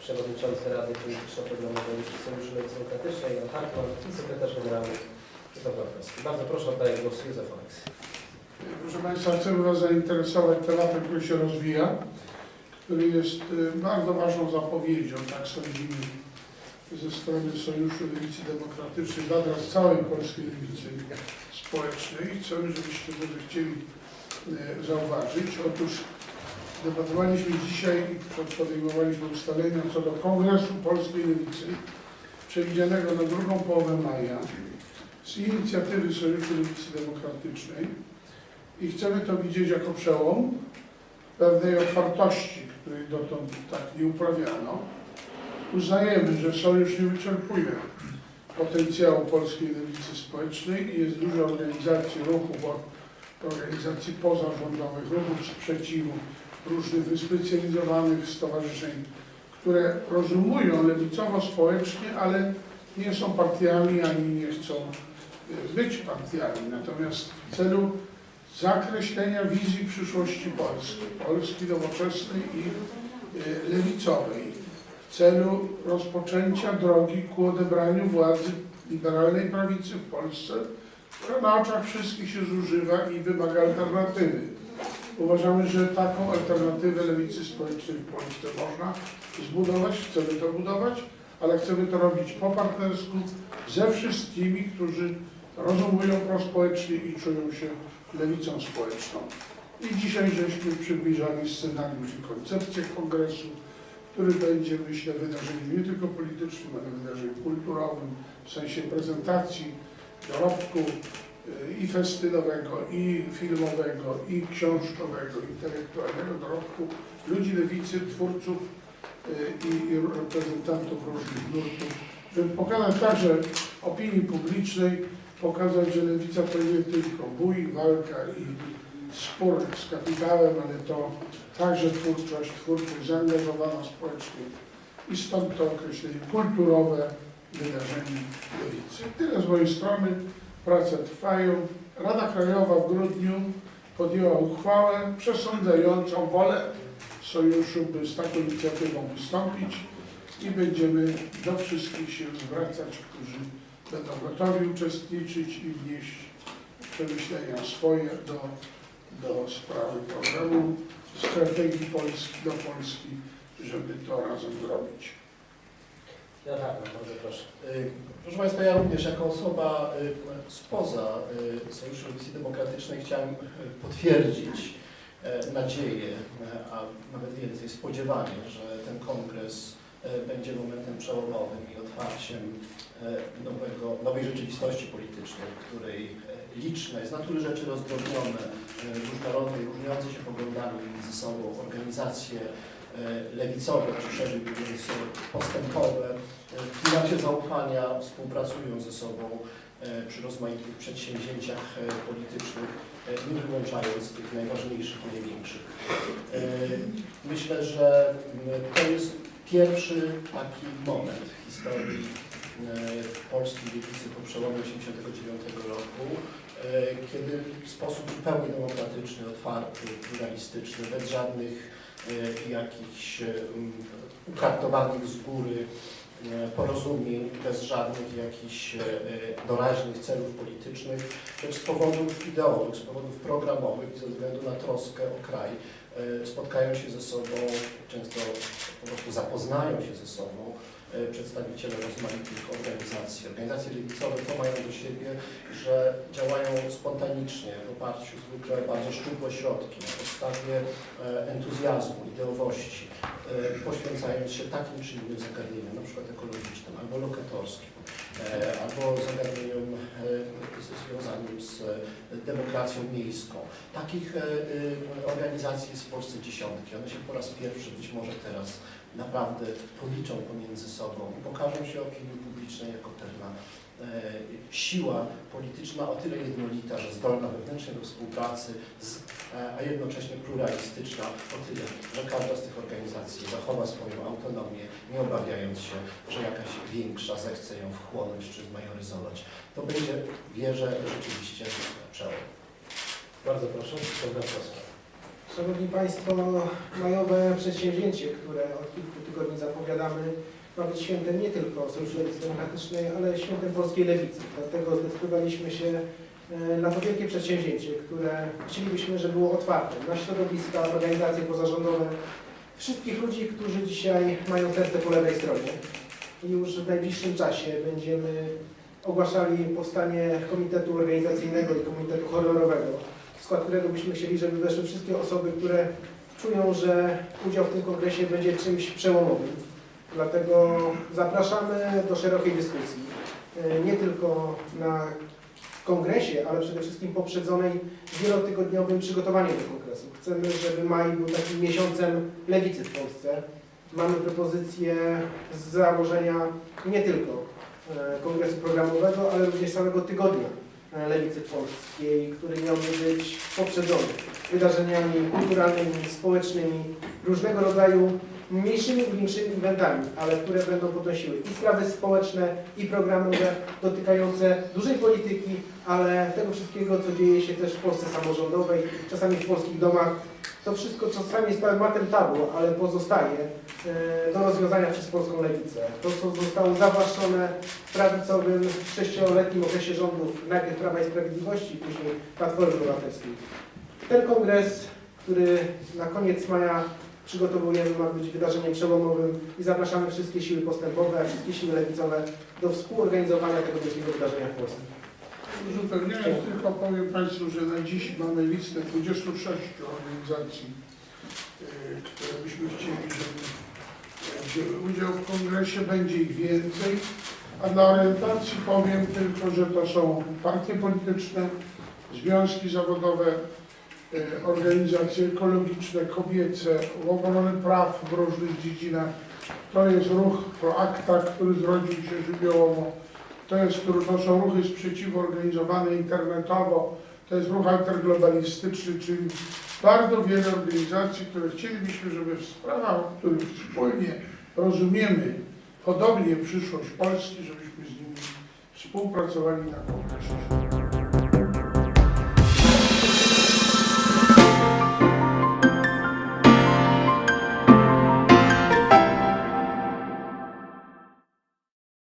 przewodniczący Rady Polityczno-Programowej Sojuszu Demokratycznej, Jan Hartman i sekretarz generalny Bartkowski. Bardzo proszę, oddaję głos Józef Oleks. Proszę Państwa, chcę Was zainteresować tematem, który się rozwija, który jest y, bardzo ważną zapowiedzią, tak sądzimy, ze strony Sojuszu Lewicy Demokratycznej, nadal z całej polskiej lewicy społecznej. Chcemy, żebyście to chcieli y, zauważyć. Otóż debatowaliśmy dzisiaj i podejmowaliśmy ustalenia co do Kongresu Polskiej Lewicy przewidzianego na drugą połowę maja z inicjatywy Sojuszu Lewicy Demokratycznej i chcemy to widzieć jako przełom pewnej otwartości, której dotąd tak nie uprawiano. Uznajemy, że Sojusz nie wyczerpuje potencjału polskiej lewicy społecznej i jest dużo organizacji ruchów, organizacji pozarządowych, ruchów sprzeciwu, różnych wyspecjalizowanych stowarzyszeń, które rozumują lewicowo-społecznie, ale nie są partiami ani nie chcą y, być partiami. Natomiast w celu zakreślenia wizji przyszłości Polski, Polski nowoczesnej i y, lewicowej, w celu rozpoczęcia drogi ku odebraniu władzy liberalnej prawicy w Polsce, która na oczach wszystkich się zużywa i wymaga alternatywy. Uważamy, że taką alternatywę lewicy społecznej w Polsce można zbudować, chcemy to budować, ale chcemy to robić po partnersku ze wszystkimi, którzy rozumują prospołecznie i czują się lewicą społeczną. I dzisiaj żeśmy przybliżali scenariusz i koncepcję kongresu, który będzie, myślę, wydarzeniem nie tylko politycznym, ale wydarzeniem kulturowym, w sensie prezentacji, dorobku i festynowego, i filmowego, i książkowego, intelektualnego dorobku ludzi lewicy, twórców y, i, reprezentantów różnych nurtów, żeby pokazać także opinii publicznej, pokazać, że lewica to nie tylko bój, walka i spór z kapitałem, ale to także twórczość, twórczość zaangażowana społecznie i stąd to określenie kulturowe wydarzenie lewicy. Tyle z mojej strony, prace trwają. Rada Krajowa w grudniu podjęła uchwałę przesądzającą wolę sojuszu, by z taką inicjatywą wystąpić i będziemy do wszystkich się zwracać, którzy będą gotowi uczestniczyć i wnieść przemyślenia swoje do, do sprawy programu strategii Polski do Polski, żeby to razem zrobić. Jan Hartman, bardzo proszę. Y, Proszę Państwa, ja również jako osoba y, spoza y, Sojuszu Lewicy Demokratycznej chciałem potwierdzić nadzieję, a nawet więcej spodziewanie, że ten kongres będzie momentem przełomowym i otwarciem nowego, nowej rzeczywistości politycznej, w której liczne, z natury rzeczy rozdrobnione, różnorodne i różniące się poglądami między sobą organizacje lewicowe, czy szerzej mówiąc postępowe, w klimacie zaufania współpracują ze sobą e, przy rozmaitych przedsięwzięciach e, politycznych, e, nie wyłączając tych najważniejszych i największych. Myślę, że m, to jest pierwszy taki moment w historii polskiej lewicy po przełomie 1989 roku, kiedy w sposób zupełnie demokratyczny, otwarty, pluralistyczny, bez żadnych jakichś ukartowanych z góry porozumień, bez żadnych jakichś e, e, doraźnych celów politycznych, lecz z powodów ideowych, z powodów programowych i ze względu na troskę o kraj e, spotkają się ze sobą, często po prostu zapoznają się ze sobą e, przedstawiciele rozmaitych organizacji. Organizacje lewicowe to mają do siebie, że działają spontanicznie, w oparciu zwykle o bardzo szczupłe środki, na podstawie e, entuzjazmu, ideowości, e, poświęcając się takim czy innym zagadnieniom, na przykład ekologicznym albo lokatorskim, e, albo zagadnieniom e, związanym z e, demokracją miejską. Takich e, e, organizacji jest w Polsce dziesiątki. One się po raz pierwszy, być może teraz, naprawdę policzą pomiędzy sobą i pokażą się opinii publicznej jako pewna e, siła polityczna o tyle jednolita, że zdolna wewnętrznie do współpracy, z, e, a jednocześnie pluralistyczna o tyle, że każda z tych organizacji zachowa swoją autonomię, nie obawiając się, że jakaś większa zechce ją wchłonąć czy zmajoryzować. To będzie, wierzę, rzeczywiście przełom. Bardzo proszę, Bartkowski. Szanowni Państwo, majowe przedsięwzięcie, które od kilku tygodni zapowiadamy, ma być świętem nie tylko Sojuszu Lewicy Demokratycznej, ale świętem polskiej lewicy. Dlatego zdecydowaliśmy się e, na to wielkie przedsięwzięcie, które chcielibyśmy, żeby było otwarte na środowiska, organizacje pozarządowe, wszystkich ludzi, którzy dzisiaj mają serce po lewej stronie. Już w najbliższym czasie będziemy ogłaszali powstanie komitetu organizacyjnego i komitetu horrorowego, w skład którego byśmy chcieli, żeby weszły wszystkie osoby, które czują, że udział w tym kongresie będzie czymś przełomowym. Dlatego zapraszamy do szerokiej dyskusji. E, Nie tylko na kongresie, ale przede wszystkim poprzedzonej wielotygodniowym przygotowaniem do kongresu. Chcemy, żeby maj był takim miesiącem lewicy w Polsce. Mamy propozycje z założenia nie tylko e, kongresu programowego, ale również samego tygodnia lewicy polskiej, który miałby być poprzedzony wydarzeniami kulturalnymi, społecznymi, różnego rodzaju mniejszymi i większymi eventami, ale które będą podnosiły i sprawy społeczne, i programowe, dotykające dużej polityki, ale tego wszystkiego, co dzieje się też w Polsce samorządowej, czasami w polskich domach. To wszystko czasami jest tematem tabu, ale pozostaje e, do rozwiązania przez polską lewicę. To, co zostało zawłaszczone w prawicowym sześcioletnim okresie rządów najpierw Prawa i Sprawiedliwości, później Platformy Obywatelskiej. Ten kongres, który na koniec maja przygotowujemy, ma być wydarzeniem przełomowym i zapraszamy wszystkie siły postępowe, wszystkie siły lewicowe do współorganizowania tego wielkiego wydarzenia w Polsce. Uzupełniając tylko powiem Państwu, że na dziś mamy listę 26 organizacji, y, które byśmy chcieli, żeby wzięły udział w kongresie. Będzie ich więcej. A dla orientacji powiem tylko, że to są partie polityczne, związki zawodowe, y, organizacje ekologiczne, kobiece, obrony praw w różnych dziedzinach. To jest ruch ProActa, który zrodził się żywiołowo. To, jest, to są ruchy sprzeciwu organizowane internetowo, to jest ruch antyglobalizstyczny, czyli bardzo wiele organizacji, które chcielibyśmy, żeby w sprawach, o których wspólnie rozumiemy podobnie przyszłość Polski, żebyśmy z nimi współpracowali na kongresie.